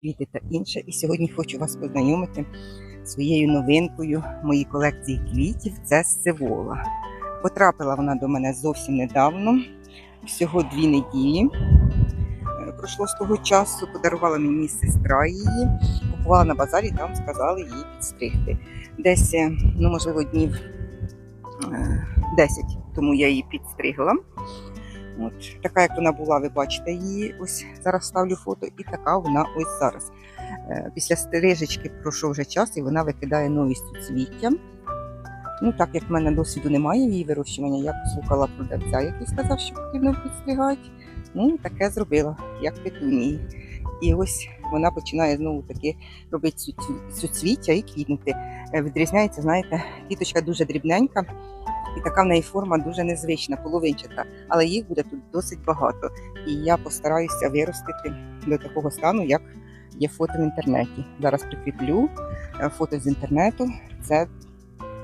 квіти та інше. І сьогодні хочу вас познайомити своєю новинкою моїй колекції квітів. Це сивола. Потрапила вона до мене зовсім недавно, всього дві неділі. Е, Пройшло з того часу, подарувала мені сестра її, купувала на базарі, там сказали її підстригти. Десь, е, ну можливо, днів е, 10 тому я її підстригла. От така, як вона була, ви бачите її. Ось зараз ставлю фото, і така вона ось зараз. Е, Після стрижечки пройшов вже час, і вона викидає нові суцвіття. Ну, так як в мене досвіду немає її вирощування, я послухала продавця, який сказав, що потрібно підстригати. Ну, таке зробила, як петунії. І ось вона починає знову таки робити суцві- суцвіття і квітнути. Е, Відрізняється, знаєте, квіточка дуже дрібненька, і така в неї форма дуже незвична, половинчата, але їх буде тут досить багато. І я постараюся виростити до такого стану, як є фото в інтернеті. Зараз прикріплю е, фото з інтернету. Це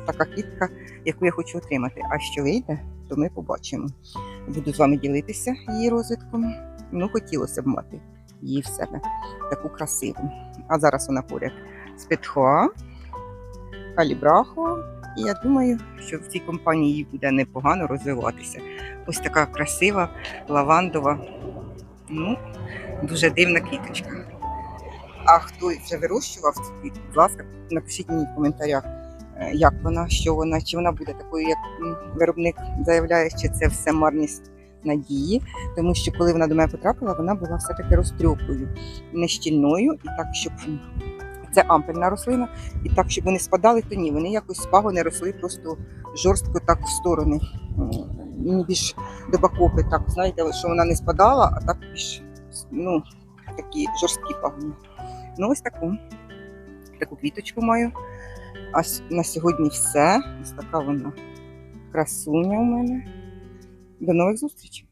така квітка, яку я хочу отримати. А що вийде, то ми побачимо. Буду з вами ділитися її розвитком. Ну, хотілося б мати її в себе таку красиву. А зараз вона поряд з Петхоа, Калібрахо. І я думаю, що в цій компанії їй буде непогано розвиватися. Ось така красива, лавандова, ну, дуже дивна квіточка. А хто вже вирощував цю квітку, будь ласка, напишіть мені в коментарях, е, як вона, що вона, чи вона буде такою, як виробник заявляє, чи це все марність надії. Тому що коли вона до мене потрапила, вона була все-таки розтрьопою, не щільною, і так, щоб це ампельна рослина, і так, щоб вони спадали, то ні. Вони якось з пагони росли просто жорстко так в сторони. Мені більш до бакопи, так, знаєте, що вона не спадала, а так більш ну, такі жорсткі пагони. Ну, ось таку. Таку квіточку маю. А на сьогодні все. Ось така вона красуня у мене. До нових зустрічей!